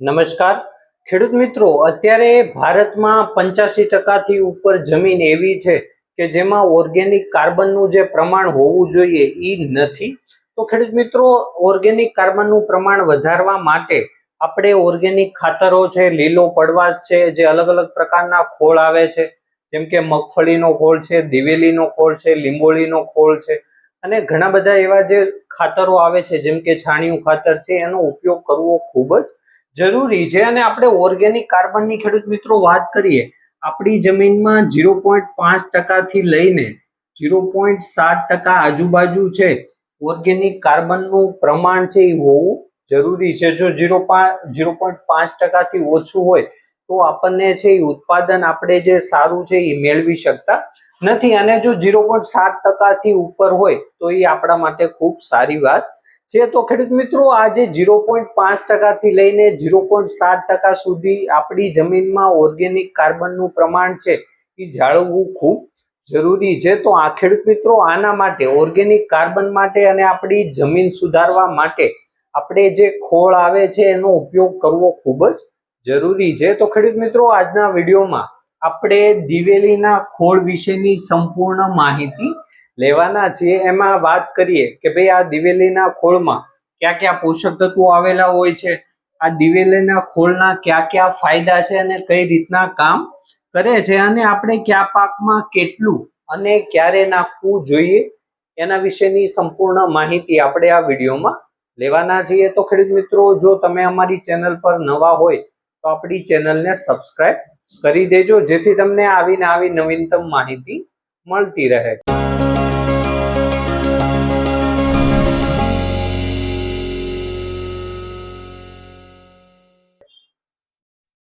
નમસ્કાર. ખેડૂત મિત્રો, અત્યારે ભારતમાં પંચ્યાસી ટકાથી ઉપર જમીન એવી છે કે જેમાં ઓર્ગેનિક કાર્બનનું જે પ્રમાણ હોવું જોઈએ એ નથી. તો ખેડૂત મિત્રો, ઓર્ગેનિક કાર્બનનું પ્રમાણ વધારવા માટે આપણે ઓર્ગેનિક ખાતરો છે, લીલો પડવાશ છે, જે અલગ અલગ પ્રકારના ખોળ આવે છે. જેમ કે મગફળીનો ખોળ છે, દિવેલીનો ખોળ છે, લીંબોળીનો ખોળ છે. અને ઘણા બધા એવા જે ખાતરો આવે છે, જેમ કે છાણિયું ખાતર છે, એનો ઉપયોગ કરવો ખૂબ જ જરૂરી છે અને આપણે ઓર્ગેનિક કાર્બનની ખેડૂત મિત્રો વાત કરીએ, આપણી જમીનમાં ઝીરો પોઈન્ટ પાંચ ટકાથી લઈને ઝીરો પોઈન્ટ સાત ટકા આજુબાજુ છે ઓર્ગેનિક કાર્બનનું પ્રમાણ છે એ હોવું જરૂરી છે. જો ઝીરો ઝીરો પોઈન્ટ પાંચ ટકાથી ઓછું હોય, તો આપણને છે એ ઉત્પાદન આપણે જે સારું છે એ મેળવી શકતા નથી. અને જો ઝીરો પોઈન્ટ સાત ટકાથી ઉપર હોય, તો એ આપણા માટે ખૂબ સારી વાત છે તો ખેડૂત મિત્રો, આજે ઝીરો પોઈન્ટ પાંચ ટકાથી લઈને ઝીરો પોઈન્ટ સાત ટકા સુધી આપણી જમીનમાં ઓર્ગેનિક કાર્બનનું પ્રમાણ છે એ જાળવવું ખૂબ જરૂરી છે. તો આ ખેડૂત મિત્રો, આના માટે, ઓર્ગેનિક કાર્બન માટે અને આપણી જમીન સુધારવા માટે આપણે જે ખોળ આવે છે એનો ઉપયોગ કરવો ખૂબ જ જરૂરી છે. તો ખેડૂત મિત્રો, આજના વિડીયોમાં આપણે દિવેલીના ખોળ વિશેની સંપૂર્ણ માહિતી લેવાના છીએ, એમાં વાત કરીએ કે ભાઈ આ દિવેલીના ખોળમાં કયા કયા પોષક તત્વો આવેલા હોય છે, આ દિવેલીના ખોળના કયા કયા ફાયદા છે અને કઈ રીતના કામ કરે છે અને આપણે કયા પાકમાં કેટલું અને ક્યારે નાખવું જોઈએ, એના વિશેની સંપૂર્ણ માહિતી આપણે આ વિડીયોમાં લેવાના છીએ. તો ખેડૂત મિત્રો, જો તમે અમારી ચેનલ પર નવા હોય, તો આપણી ચેનલને સબસ્ક્રાઇબ કરી દેજો, જેથી તમને આવીને આવી નવીનતમ માહિતી મળતી રહે.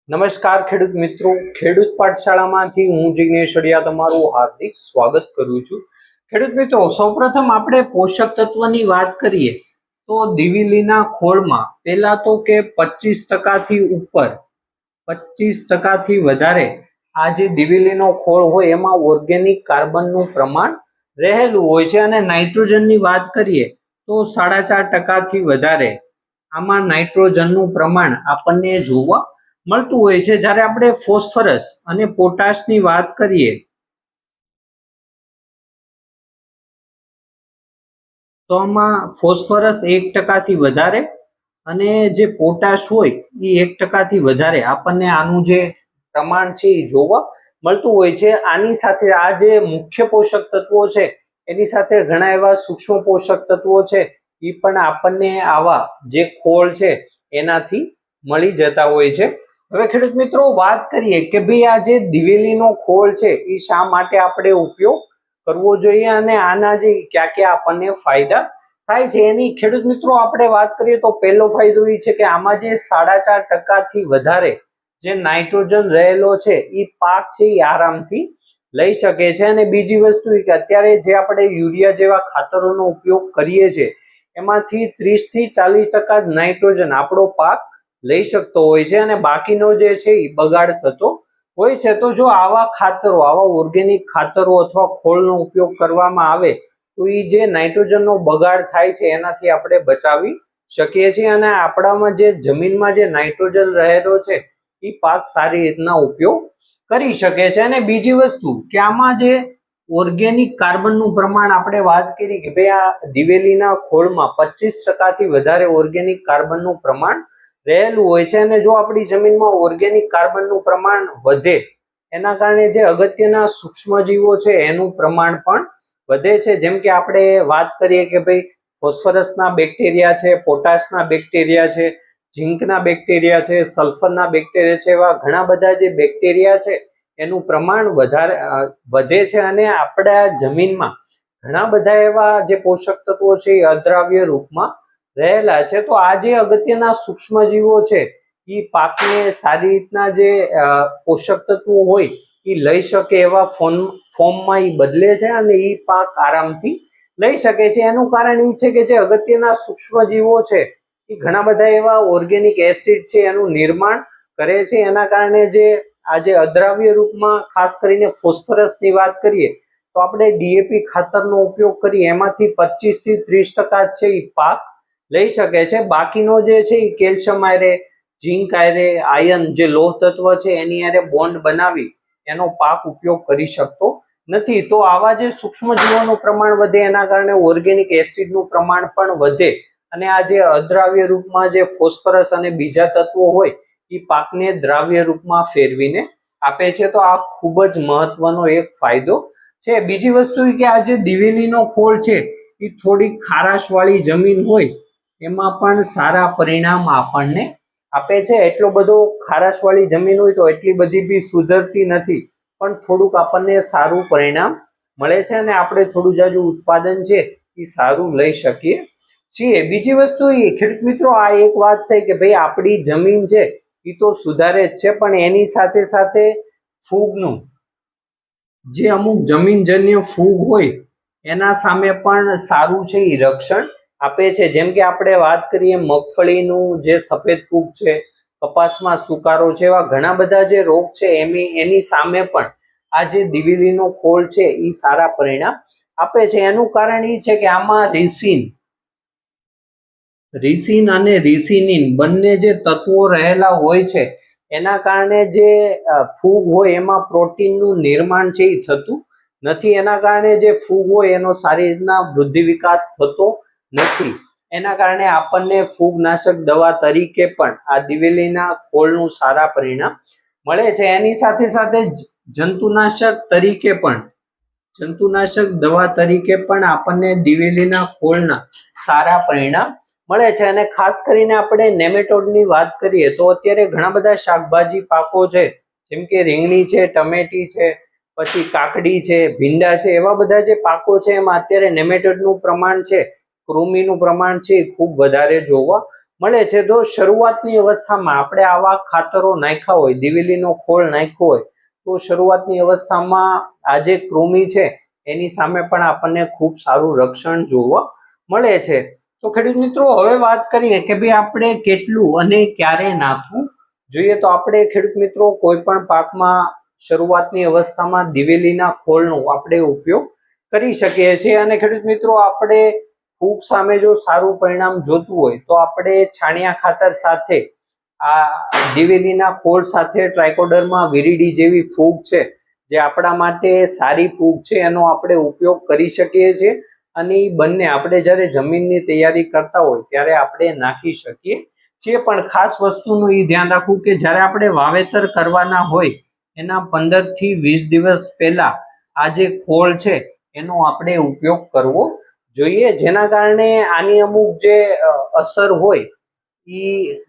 નમસ્કાર ખેડૂત મિત્રો. ખેડૂત પાઠશાળામાંથી હું જિગ્નેશ અડિયા તમારું હાર્દિક સ્વાગત કરું છું. ખેડૂત મિત્રો, સૌપ્રથમ આપણે પોષક તત્વની વાત કરીએ તો દિવેલીના ખોળમાં પહેલા તો કે પચીસ ટકાથી ઉપર, પચીસ ટકાથી વધારે આ જે દિવેલીનો ખોળ હોય એમાં ઓર્ગેનિક કાર્બનનું પ્રમાણ રહેલું હોય છે. અને નાઇટ્રોજનની વાત કરીએ તો સાડા ચાર ટકાથી વધારે. આમાં નાઇટ્રોજનનું પ્રમાણ આપણને જોવા મળતું હોય છે, જ્યારે આપણે ફોસ્ફરસ અને પોટાશની વાત કરીએ, તો આમાં ફોસ્ફરસ એક ટકાથી વધારે અને જે પોટાશ હોય, એ એક ટકાથી વધારે. આપણને આનું જે પ્રમાણ છે, એ જોવા મળતું હોય છે. આની સાથે આ જે મુખ્ય પોષક તત્વો છે, એની સાથે ઘણા એવા સૂક્ષ્મ પોષક તત્વો છે, એ પણ આપણને આવા જે ખોળ છે, એનાથી મળી જતા હોય છે. હવે ખેડૂત મિત્રો, વાત કરીએ કે ભાઈ આ જે દિવેલીનો ખોળ છે, એ શા માટે આપણે ઉપયોગ કરવો જોઈએ અને આના જે ક્યાં ક્યાં આપણને ફાયદા થાય છે? એની ખેડૂત મિત્રો, આપણે વાત કરીએ તો પહેલો ફાયદો એ છે કે આમાં જે સાડા ચાર ટકાથી વધારે જે નાઇટ્રોજન રહેલો છે, એ પાક છે, એ આરામથી લઈ શકે છે. અને બીજી વસ્તુ કે અત્યારે જે આપણે યુરિયા જેવા ખાતરોનો ઉપયોગ કરીએ છીએ એમાંથી ત્રીસથી ચાલીસ ટકા નાઇટ્રોજન આપણો પાક લઈ શકતો હોય છે અને બાકીનો જે છે એ બગાડ થતો હોય છે. તો જો આવા ખાતરો, આવા ઓર્ગેનિક ખાતરો અથવા ખોળનો ઉપયોગ કરવામાં આવે, તો એ જે નાઇટ્રોજનનો બગાડ થાય છે, એનાથી આપણે બચાવી શકીએ છીએ અને આપણામાં જે જમીનમાં જે નાઇટ્રોજન રહેલો છે એ પાક સારી રીતના ઉપયોગ કરી શકે છે. અને બીજી વસ્તુ, કે આમાં જે ઓર્ગેનિક કાર્બનનું પ્રમાણ આપણે વાત કરી કે ભાઈ આ દિવેલીના ખોળમાં પચીસ ટકાથી વધારે ઓર્ગેનિક કાર્બનનું પ્રમાણ રહેલું હોય છે અને જો આપણી જમીનમાં ઓર્ગેનિક કાર્બનનું પ્રમાણ વધે, એના કારણે જે અગત્યના સૂક્ષ્મજીવો છે એનું પ્રમાણ પણ વધે છે. જેમ કે આપણે વાત કરીએ કે ભાઈ ફોસ્ફરસના બેક્ટેરિયા છે, પોટાશના બેક્ટેરિયા છે, ઝીંકના બેક્ટેરિયા છે, સલ્ફરના બેક્ટેરિયા છે, એવા ઘણા બધા જે બેક્ટેરિયા છે એનું પ્રમાણ વધારે વધે છે અને આપણા જમીનમાં ઘણા બધા એવા જે પોષક તત્વો છે એ અદ્રાવ્ય રૂપમાં રહેલા છે. તો આ જે અગત્યના સૂક્ષ્મજીવો છે એ પાકને સારી રીતના જે પોષક તત્વો હોય એ લઈ શકે એવા ફોર્મ ફોર્મમાં એ બદલે છે અને એ પાક આરામથી લઈ શકે છે. એનું કારણ એ છે કે જે અગત્યના સૂક્ષ્મજીવો છે એ ઘણા બધા એવા ઓર્ગેનિક એસિડ છે, એનું નિર્માણ કરે છે. એના કારણે જે આજે અદ્રાવ્ય રૂપમાં ખાસ કરીને ફોસ્ફરસની વાત કરીએ, તો આપણે ડીએપી ખાતરનો ઉપયોગ કરીએ, એમાંથી પચીસથી ત્રીસ ટકા છે એ પાક લઈ શકે છે. બાકીનો જે છે એ કેલ્શિયમ આયરે, ઝીંક આયરે, આયન જે લોહ તત્વ છે એની આરે બોન્ડ બનાવી એનો પાક ઉપયોગ કરી શકતો નથી. તો આવા જે સૂક્ષ્મ જીવોનું પ્રમાણ વધે એના કારણે ઓર્ગેનિક એસિડનું પ્રમાણ પણ વધે અને આ જે અદ્રાવ્ય રૂપમાં જે ફોસ્ફરસ અને બીજા તત્વો હોય એ પાકને દ્રાવ્ય રૂપમાં ફેરવીને આપે છે. તો આ ખૂબ જ મહત્વનો એક ફાયદો છે. બીજી વસ્તુ કે આ જે દિવેલીનો ખોળ છે એ થોડી ખારાશવાળી જમીન હોય એમાં પણ સારા પરિણામ આપણને આપે છે. એટલો બધો ખારાશવાળી જમીન હોય તો એટલી બધી બી સુધરતી નથી, પણ થોડુંક આપણને સારું પરિણામ મળે છે અને આપણે થોડું જાજુ ઉત્પાદન છે એ સારું લઈ શકીએ છીએ. બીજી વસ્તુ એ, ખેડૂત મિત્રો, આ એક વાત થઈ કે ભાઈ આપણી જમીન છે એ તો સુધારે જ છે, પણ એની સાથે સાથે ફૂગનું, જે અમુક જમીનજન્ય ફૂગ હોય એના સામે પણ સારું છે એ રક્ષણ. આપે છે. જેમ કે આપણે વાત કરીએ મગફળીનું જે સફેદ ફૂગ છે, કપાસમાં સુકારો છે, એવા ઘણા બધા જે રોગ છે એની એની સામે પણ આ જે દિવેલીનો ખોલ છે એ સારા પરિણામ આપે છે. એનું કારણ એ છે કે આમાં રિસિન રિસિન અને રિસિનિન બંને જે તત્વો રહેલા હોય છે, એના કારણે જે ફૂગ હોય એમાં પ્રોટીનનું નિર્માણ છે એ થતું નથી. એના કારણે જે ફૂગ હોય એનો સારી રીતના વૃદ્ધિ વિકાસ થતો નથી. એના કારણે આપણને ફૂગનાશક દવા તરીકે પણ આ દિવેલીના ખોળનું સારા પરિણામ મળે છે. એની સાથે સાથે જંતુનાશક તરીકે પણ, જંતુનાશક દવા તરીકે પણ આપણને દિવેલીના ખોળના સારા પરિણામ મળે છે. અને ખાસ કરીને આપણે નેમેટોડની વાત કરીએ તો અત્યારે ઘણા બધા શાકભાજી પાકો છે, જેમ કે રીંગણી છે, ટમેટી છે, પછી કાકડી છે, ભીંડા છે, એવા બધા જે પાકો છે, એમાં અત્યારે નેમેટોડનું પ્રમાણ છે કૃમિનું પ્રમાણ છે એ ખૂબ વધારે જોવા મળે છે. તો શરૂઆતની અવસ્થામાં આપણે આવા ખાતરો નાખ્યા હોય, દિવેલીનો ખોળ નાખ્યો હોય, તો શરૂઆતની અવસ્થામાં આ જે કૃમિ છે એની સામે પણ આપણને ખૂબ સારું રક્ષણ જોવા મળે છે. તો ખેડૂત મિત્રો, હવે વાત કરીએ કે ભાઈ આપણે કેટલું અને ક્યારે નાખવું? જોઈએ તો આપણે ખેડૂત મિત્રો કોઈ પણ પાકમાં શરૂઆતની અવસ્થામાં દિવેલીના ખોળનો આપણે ઉપયોગ કરી શકીએ છીએ. અને ખેડૂત મિત્રો, આપણે ફૂગ સામે જો સારું પરિણામ જોતું હોય તો આપણે છાણિયા ખાતર સાથે, આ દિવેલીના ખોળ સાથે ટ્રાયકોડરમાં વિરીડી જેવી ફૂગ છે, જે આપણા માટે સારી ફૂગ છે, એનો આપણે ઉપયોગ કરી શકીએ છીએ અને એ બંને આપણે જ્યારે જમીનની તૈયારી કરતા હોય ત્યારે આપણે નાખી શકીએ છીએ. પણ ખાસ વસ્તુનું એ ધ્યાન રાખવું કે જ્યારે આપણે વાવેતર કરવાના હોય, એના પંદરથી વીસ દિવસ પહેલા આ જે ખોળ છે, એનો આપણે ઉપયોગ કરવો જોઈએ, જેના કારણે આની અમુક જે અસર હોય એ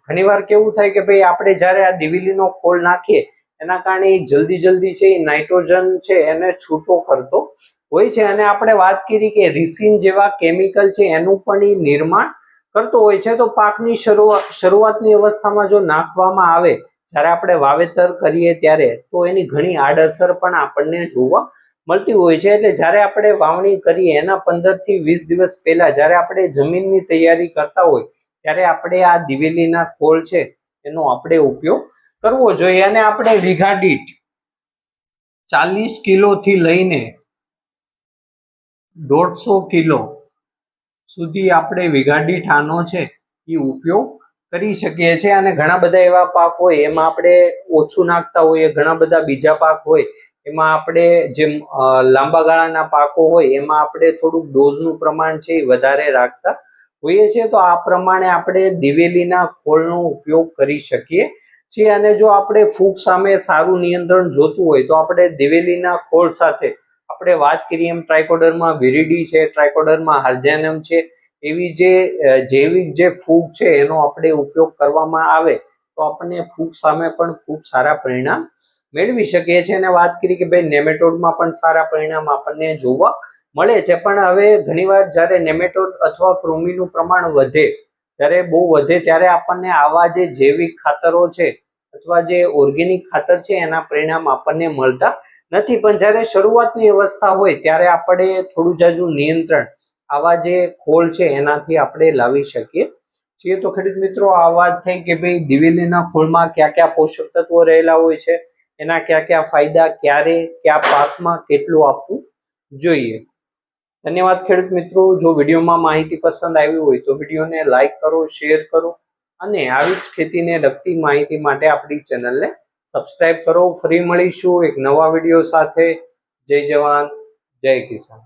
ઘણીવાર કેવું થાય કે ભાઈ આપણે જ્યારે આ દિવેલીનો ખોલ નાખીએ, એના કારણે એ જલ્દી જલ્દી છે એ નાઇટ્રોજન છે એને છૂટો કરતો હોય છે. અને આપણે વાત કરી કે રિસિન જેવા કેમિકલ છે એનું પણ એ નિર્માણ કરતો હોય છે. તો પાકની શરૂઆત, શરૂઆતની અવસ્થામાં જો નાખવામાં આવે, જ્યારે આપણે વાવેતર કરીએ ત્યારે, તો એની ઘણી આડઅસર પણ આપણને જોવા મળતી હોય છે એટલે જ્યારે આપણે વાવણી કરીએ, એના પંદરથી વીસ દિવસ પહેલા જ્યારે આપણે જમીનની તૈયારી કરતા હોય, ત્યારે આપણે આ દિવેલીના ખોળ છે, એનો આપણે ઉપયોગ કરવો જોઈએ. અને આપણે વીઘા દીઠ ચાલીસ કિલો થી લઈને દોઢસો કિલો સુધી આપણે વીઘા દીઠ આનો છે, એ ઉપયોગ કરી શકીએ છીએ. અને ઘણા બધા એવા પાક હોય, એમાં આપણે ઓછું નાખતા હોઈએ, ઘણા બધા બીજા પાક હોય એમાં આપણે જેમ લાંબા ગાળાના પાકો હોય, એમાં આપણે થોડુંક ડોઝનું પ્રમાણ છે એ વધારે રાખતા હોઈએ છીએ. તો આ પ્રમાણે આપણે દિવેલીના ખોળનો ઉપયોગ કરી શકીએ છીએ. અને જો આપણે ફૂગ સામે સારું નિયંત્રણ જોતું હોય, તો આપણે દિવેલીના ખોળ સાથે આપણે વાત કરીએ એમ ટ્રાયકોડરમાં વિરીડી છે, ટ્રાયકોડરમાં હાર્જેનમ છે, એવી જે જૈવિક જે ફૂગ છે એનો આપણે ઉપયોગ કરવામાં આવે, તો આપણને ફૂગ સામે પણ ખૂબ સારા પરિણામ મેળવી શકીએ છીએ. અને વાત કરી કે ભાઈ નેમેટોડમાં પણ સારા પરિણામ આપણને જોવા મળે છે. પણ હવે ઘણીવાર જ્યારે નેમેટોડ અથવા કૃમિનું પ્રમાણ વધે, જ્યારે બહુ વધે, ત્યારે આપણને આવા જે જૈવિક ખાતરો છે અથવા જે ઓર્ગેનિક ખાતર છે, એના પરિણામ આપણને મળતા નથી. પણ જ્યારે શરૂઆતની અવસ્થા હોય, ત્યારે આપણે થોડું જાજુ નિયંત્રણ આવા જે ખોળ છે, એનાથી આપણે લાવી શકીએ છીએ. તો ખેડૂત મિત્રો, આ વાત થઈ કે ભાઈ દિવેલીના ખોળમાં કયા કયા પોષક તત્વો રહેલા હોય છે? એના કયા કયા ફાયદા, ક્યારે, કયા પાકમાં કેટલું આપવું જોઈએ. ધન્યવાદ ખેડૂત મિત્રો. જો વિડીયોમાં માહિતી પસંદ આવી હોય તો વિડીયોને લાઇક કરો, શેર કરો અને આવી જ ખેતીને લગતી માહિતી માટે આપણી ચેનલને સબસ્ક્રાઇબ કરો. ફરી મળીશું એક નવા વીડિયો સાથે. જય જવાન, જય કિસાન.